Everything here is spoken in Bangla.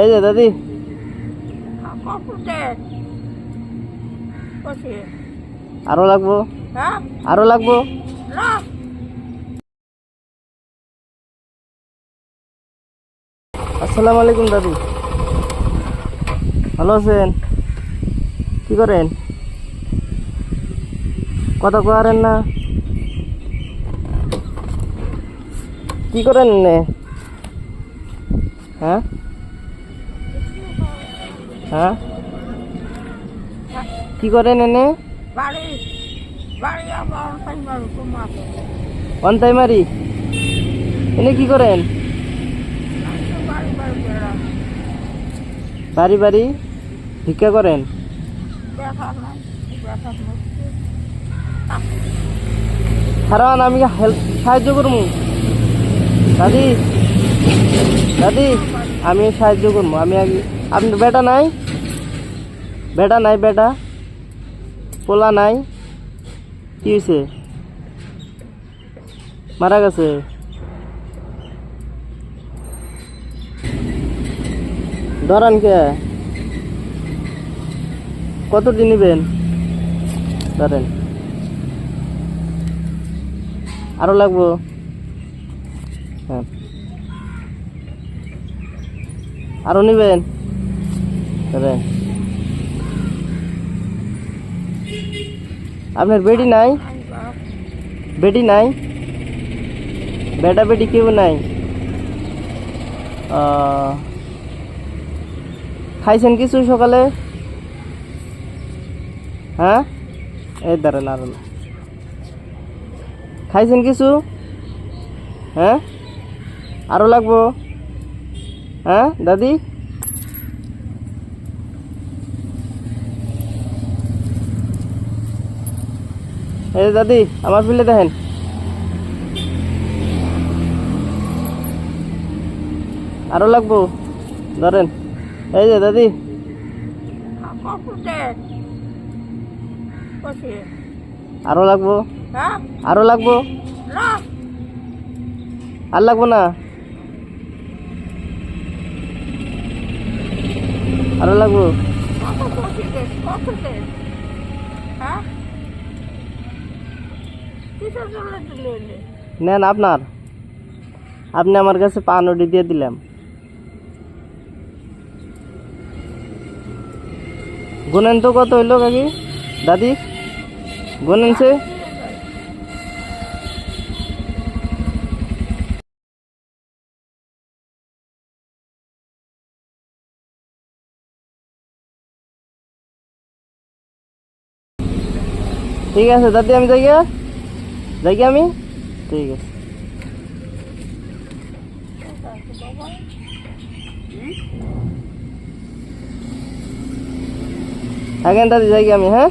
এই যে দাদি। আরও লাগবো? হ্যাঁ। আরও লাগবো? আসসালামু আলাইকুম দাদি। ভালো আছেন? কি করেন? কথা কয়ারেন না। কি করেন হ্যাঁ? হ্যাঁ? কি সাইবার তোমার অন্তাই মারি এনে কি করেন? বাড়ি বাড়ি ভিক্ষা করেন? কারণ আমি হেল্প সাহায্য করব। দাদি দাদি। আমি সাহায্য করব। আমি আগে আপনার বেটা নাই? বেটা নাই, বেটা? পোলা নাই? কি হয়েছে মারা গেছে? ধরান কে? কত দিন নিবেন? ধরেন। আরও লাগবো? হ্যাঁ। আরও নিবেন? আপনার বেডি নাই? বেডি নাই? বেটা বেডি কেউ নাই? খাইছেন কিছু সকালে? হ্যাঁ? এই দাঁড়ান, আরও খাইছেন কিছু? হ্যাঁ? আরও লাগবো? হ্যাঁ দাদি? এই দাদি আমার পিলে দেখেন। আরও লাগবো ধরেন। এই যে দাদি। আরও লাগবো। হ্যাঁ। আরও লাগবো। আর লাগবো না। আরও লাগবো? নেন আপনার। আপনি আমার কাছে পানুডি দিয়ে দিলাম। গুনেন তো কত হইল কাকি? দাদি? গুনেন সে? ঠিক আছে দাদি আমি যাই গিয়া যাই গিয়া আমি ঠিক আছে থাকেন দাদি যাই গিয়া আমি হ্যাঁ